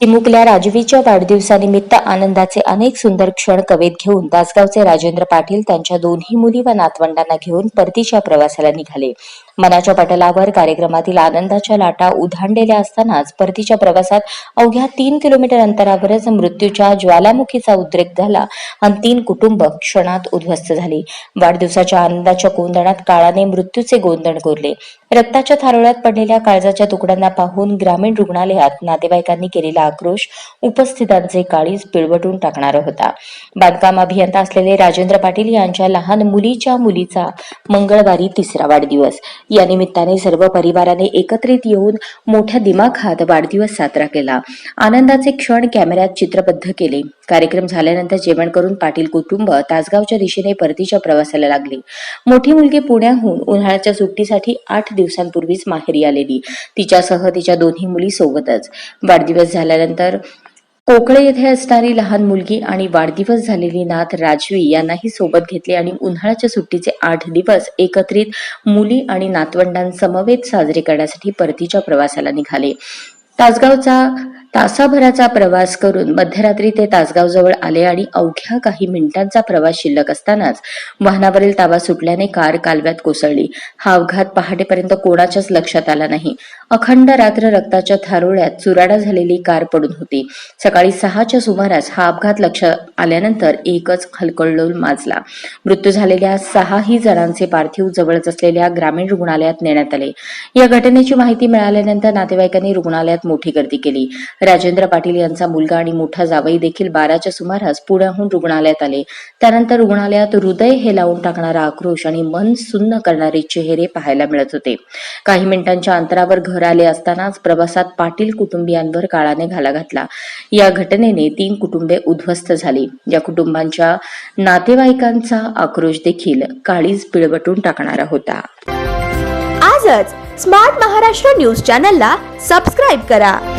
चिमुकल्या राजवीच्या वाढदिवसानिमित्त आनंदाचे अनेक सुंदर क्षण कवेत घेऊन तासगावचे राजेंद्र पाटील त्यांच्या दोन्ही मुली व नातवंडांना घेऊन परतीच्या प्रवासाला निघाले. मनाच्या पटलावर कार्यक्रमातील आनंदाच्या लाटा उधाणलेल्या असतानाच परतीच्या प्रवासात अवघ्या तीन किलोमीटर अंतरावरच मृत्यूच्या ज्वालामुखीचा उद्रेक झाला आणि तीन कुटुंब क्षणात उद्ध्वस्त झाली. वाढदिवसाच्या आनंदाच्या गोंधळात काळाने मृत्यूचे गोंधळ कोरले. रक्ताच्या थारोळ्यात पडलेल्या काळजाच्या तुकड्यांना पाहून ग्रामीण रुग्णालयात नातेवाईकांनी केलेला आक्रोश उपस्थितांचे काळीज पिळवटून टाकणारा होता. बांधकाम अभियंता असलेले राजेंद्र पाटील यांच्या लहान मुलीच्या मुलीचा मंगळवारी तिसरा वाढदिवस. या निमित्ताने सर्व परिवाराने एकत्रित येऊन मोठ्या दिमाखात वाढदिवस साजरा केला. आनंदाचे क्षण कॅमेऱ्यात चित्रबद्ध केले. कार्यक्रम झाल्यानंतर जेवण करून पाटील कुटुंब तासगावच्या दिशेने परतीच्या प्रवासाला लागले. मोठी मुलगी पुण्याहून उन्हाळ्याच्या सुट्टीसाठी आठ दिवसांपूर्वीच माहेरी आलेली. तिच्यासह तिच्या दोन्ही मुली सोबतच. वाढदिवस झाल्यानंतर कोकळे येथे असणारी लहान मुलगी आणि वाढदिवस झालेली नात राजवी यांनाही सोबत घेतले आणि उन्हाळ्याच्या सुट्टीचे आठ दिवस एकत्रित मुली आणि नातवंडांसमवेत साजरे करण्यासाठी परतीच्या प्रवासाला निघाले. तासगावचा तासाभराचा प्रवास करून मध्यरात्री ते तासगाव जवळ आले आणि अवघ्या काही मिनिटांचा प्रवास शिल्लक असतानाच वाहनावरील ताबा सुटल्याने कार कालव्यात कोसळली. हा अपघात पहाटेपर्यंत कोणाच्याच लक्षात आला नाही. अखंड रात्र रक्ताच्या थारोळ्यात चुराडा झालेली कार पडून होती. सकाळी सहाच्या सुमारास हा अपघात लक्षात आल्यानंतर एकच खलकल्लोल माजला. मृत्यू झालेल्या सहाही जणांचे पार्थिव जवळच असलेल्या ग्रामीण रुग्णालयात नेण्यात आले. या घटनेची माहिती मिळाल्यानंतर नातेवाईकांनी रुग्णालयात मोठी गर्दी केली. राजेंद्र पाटील यांचा मुलगा आणि मोठा जावई देखील बाराच्या सुमारास पुण्याहून रुग्णालयात आले. त्यानंतर रुग्णालयात हृदय हे लावून टाकणारा आक्रोश आणि मन सुन्न करणारे चेहरे पाहायला मिळत होते. काही मिनिटांच्या अंतरावर घर आले असतानाच प्रवासात पाटील कुटुंबियांवर काळाने घाला घातला. या घटनेने तीन कुटुंबे उद्ध्वस्त झाली. या कुटुंबांच्या नातेवाईकांचा आक्रोश देखील काळीज पिळवटून टाकणारा होता. आजच स्मार्ट महाराष्ट्र न्यूज चॅनलला सबस्क्राईब करा.